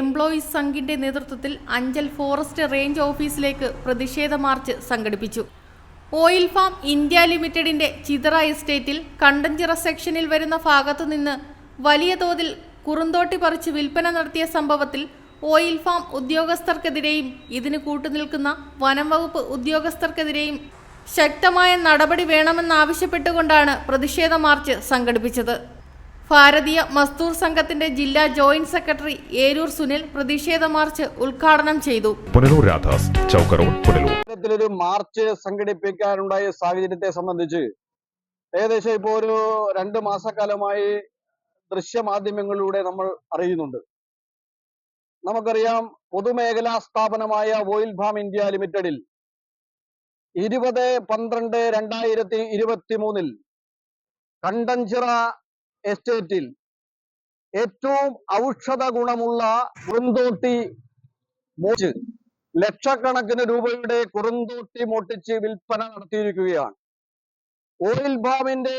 Employees സംഘിന്റെ നേതൃത്വത്തിൽ Anchal forest range ഓഫീസിലേക്ക് പ്രതിഷേധ മാർച്ച് സംഘടിപ്പിച്ചു. ഓയിൽ ഫാം ഇന്ത്യ ലിമിറ്റഡിന്റെ ചിതറ എസ്റ്റേറ്റിൽ കണ്ടഞ്ചിറ സെക്ഷനിൽ വരുന്ന ഭാഗത്തു നിന്ന് വലിയ തോതിൽ കുറുന്തോട്ടി പറിച്ച് വിൽപ്പന നടത്തിയ സംഭവത്തിൽ ഓയിൽ ഫാം ഉദ്യോഗസ്ഥർക്കെതിരെയും ഇതിന് കൂട്ടുനിൽക്കുന്ന വനം വകുപ്പ് ഉദ്യോഗസ്ഥർക്കെതിരെയും ശക്തമായ നടപടി വേണമെന്നാവശ്യപ്പെട്ടുകൊണ്ടാണ് പ്രതിഷേധ മാർച്ച് സംഘടിപ്പിച്ചത്. ഭാരതീയ മസ്ദൂർ സംഘത്തിന്റെ ജില്ലാ ജോയിന്റ് സെക്രട്ടറി ഏരൂർ സുനിൽ പ്രതിഷേധ മാർച്ച് ഉദ്ഘാടനം ചെയ്തു. പുനലൂർ രാധാസ് ചൗക്ക് റോഡ് പുനലൂർ. ഇത്തരത്തിലൊരു മാർച്ച് സംഘടിപ്പിക്കാനുണ്ടായ സാഹചര്യത്തെ സംബന്ധിച്ച് ഏകദേശം ഇപ്പോൾ ഒരു രണ്ട് മാസക്കാലമായി ദൃശ്യമാധ്യമങ്ങളിലൂടെ നമ്മൾ അറിയുന്നുണ്ട്. നമുക്കറിയാം പൊതുമേഖലാ സ്ഥാപനമായ ഓയിൽ ഫാം ഇന്ത്യ ലിമിറ്റഡിൽ ഇരുപത് പന്ത്രണ്ട് രണ്ടായിരത്തി ഇരുപത്തി മൂന്നിൽ കണ്ടഞ്ചിറ എസ്റ്റേറ്റിൽ ഏറ്റവും ഔഷധ ഗുണമുള്ള കുറുന്തോട്ടി മോച്ച് ലക്ഷക്കണക്കിന് രൂപയുടെ കുറുന്തോട്ടി മോട്ടിച്ച് വിൽപ്പന നടത്തിയിരിക്കുകയാണ്. ഓയിൽ ബാമിന്റെ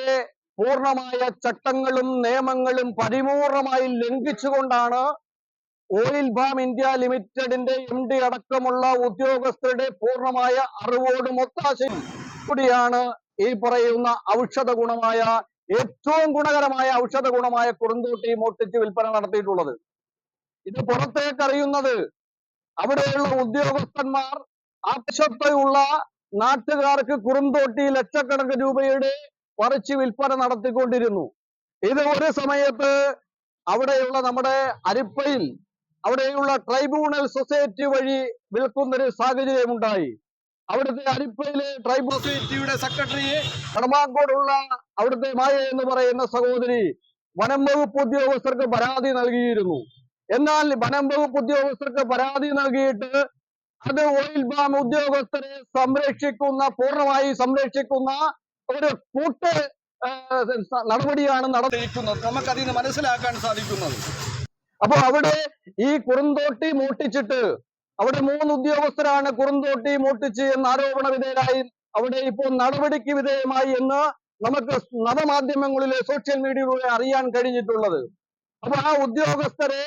പൂർണമായ ചട്ടങ്ങളും നിയമങ്ങളും പരിപൂർണമായി ലംഘിച്ചുകൊണ്ടാണ് ഓയിൽ ബാം ഇന്ത്യ ലിമിറ്റഡിന്റെ എം ഡി അടക്കമുള്ള ഉദ്യോഗസ്ഥരുടെ പൂർണമായ അറിവോടും ഒത്താശയും കൂടിയാണ് ഈ പറയുന്ന ഔഷധ ഗുണമായ ഏറ്റവും ഗുണകരമായ ഔഷധ ഗുണമായ കുറുന്തോട്ടി മോട്ടിച്ച് വിൽപ്പന നടത്തിയിട്ടുള്ളത്. ഇത് പുറത്തേക്ക് അറിയുന്നത് അവിടെയുള്ള ഉദ്യോഗസ്ഥന്മാർ ആവശ്യത്തെയുള്ള നാട്ടുകാർക്ക് കുറുന്തോട്ടി ലക്ഷക്കണക്കിന് രൂപയുടെ പറിച്ച് വിൽപ്പന നടത്തിക്കൊണ്ടിരുന്നു. ഇത് ഒരു സമയത്ത് അവിടെയുള്ള നമ്മുടെ അരിപ്പയിൽ അവിടെയുള്ള ട്രൈബ്യൂണൽ സൊസൈറ്റി വഴി വിൽക്കുന്നൊരു സാഹചര്യം ഉണ്ടായി അവിടുത്തെ അരിപ്പയിലെ ട്രൈബൽ സൊസൈറ്റിയുടെ സെക്രട്ടറി കടമാക്കോടുള്ള അവിടുത്തെ മായ എന്ന് പറയുന്ന സഹോദരി വനം വകുപ്പ് ഉദ്യോഗസ്ഥർക്ക് പരാതി നൽകിയിരുന്നു. എന്നാൽ വനം വകുപ്പ് ഉദ്യോഗസ്ഥർക്ക് പരാതി നൽകിയിട്ട് അത് ഓയിൽ ബാം ഉദ്യോഗസ്ഥരെ സംരക്ഷിക്കുന്ന പൂർണമായി സംരക്ഷിക്കുന്ന ഒരു കൂട്ട് നടപടിയാണ് നടന്നിരിക്കുന്നത് നമുക്ക് അതിന് മനസ്സിലാക്കാൻ സാധിക്കുന്നത്. അപ്പൊ അവിടെ ഈ കുറുന്തോട്ടി മൂട്ടിച്ചിട്ട് അവിടെ മൂന്ന് ഉദ്യോഗസ്ഥരാണ് കുറുന്തോട്ടി മോട്ടിച്ച് എന്ന ആരോപണ വിധേയരായി. അവിടെ ഇപ്പോൾ നടപടിക്ക് വിധേയമായി എന്ന് നമുക്ക് നവമാധ്യമങ്ങളിലെ സോഷ്യൽ മീഡിയയിലൂടെ അറിയാൻ കഴിഞ്ഞിട്ടുള്ളത്. അപ്പൊ ആ ഉദ്യോഗസ്ഥരെ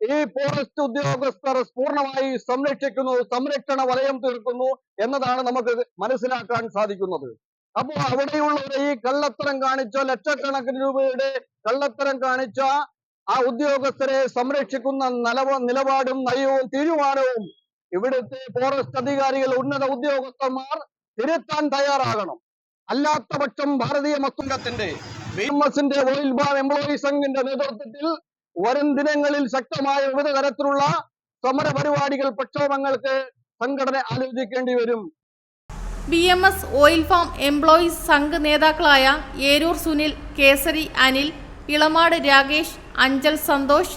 ഈ ഫോറസ്റ്റ് ഉദ്യോഗസ്ഥർ പൂർണമായി സംരക്ഷിക്കുന്നു സംരക്ഷണ വലയം തീർക്കുന്നു എന്നതാണ് നമുക്ക് മനസ്സിലാക്കാൻ സാധിക്കുന്നത്. അപ്പോൾ അവിടെയുള്ളവരെ ഈ കള്ളത്തരം കാണിച്ച ലക്ഷക്കണക്കിന് രൂപയുടെ കള്ളത്തരം കാണിച്ച ആ ഉദ്യോഗസ്ഥരെ സംരക്ഷിക്കുന്ന നിലവ നിലപാടും നയവും തീരുമാനവും ഇവിടുത്തെ ഫോറസ്റ്റ് അധികാരികൾ ഉന്നത ഉദ്യോഗസ്ഥന്മാർ തിരുത്താൻ തയ്യാറാകണം. അല്ലാത്ത പക്ഷം ഭാരതീയ മസ്തുംഗത്തിന്റെ ബിഎംഎസിന്റെ ഓയിൽ ബാം എംപ്ലോയീസ് സംഘിന്റെ നേതൃത്വത്തിൽ വരും ദിനങ്ങളിൽ ശക്തമായ വിവിധ തരത്തിലുള്ള സമര പരിപാടികൾ പ്രക്ഷോഭങ്ങൾക്ക് സംഘടന ആലോചിക്കേണ്ടി വരും. B M S oil palm employees Sangh നേതാക്കളായ ഏരൂർ സുനിൽ കേസരി അനിൽ ഇളമാട് രാകേഷ് അഞ്ചൽ സന്തോഷ്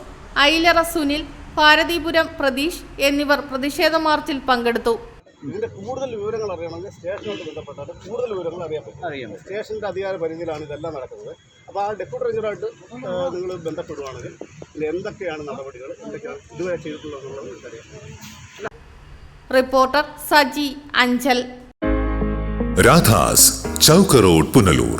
ഐലറ സുനിൽ ഭാരതീപുരം പ്രതീഷ് എന്നിവർ പ്രതിഷേധ മാർച്ചിൽ പങ്കെടുത്തു. ഇതിന്റെ കൂടുതൽ വിവരങ്ങൾ അറിയണമെങ്കിൽ സ്റ്റേഷനുമായിട്ട് ബന്ധപ്പെട്ടാണ്. കൂടുതൽ വിവരങ്ങൾ അറിയാൻ പറ്റും. സ്റ്റേഷന്റെ അധികാര പരിധിയിലാണ് ഇതെല്ലാം നടക്കുന്നത്. അപ്പോൾ ആ ഡെപ്യൂട്ടി റേഞ്ചറായിട്ട് നിങ്ങൾ ബന്ധപ്പെടുവാണെങ്കിൽ ഇതിൽ എന്തൊക്കെയാണ് നടപടികൾ എന്തൊക്കെയാണ് ഇതുവരെ ചെയ്തിട്ടുള്ളത് അറിയാം റിപ്പോർട്ടർ സജി അഞ്ചൽ. രാധാസ് ചൗക്കറോഡ് പുനലൂർ.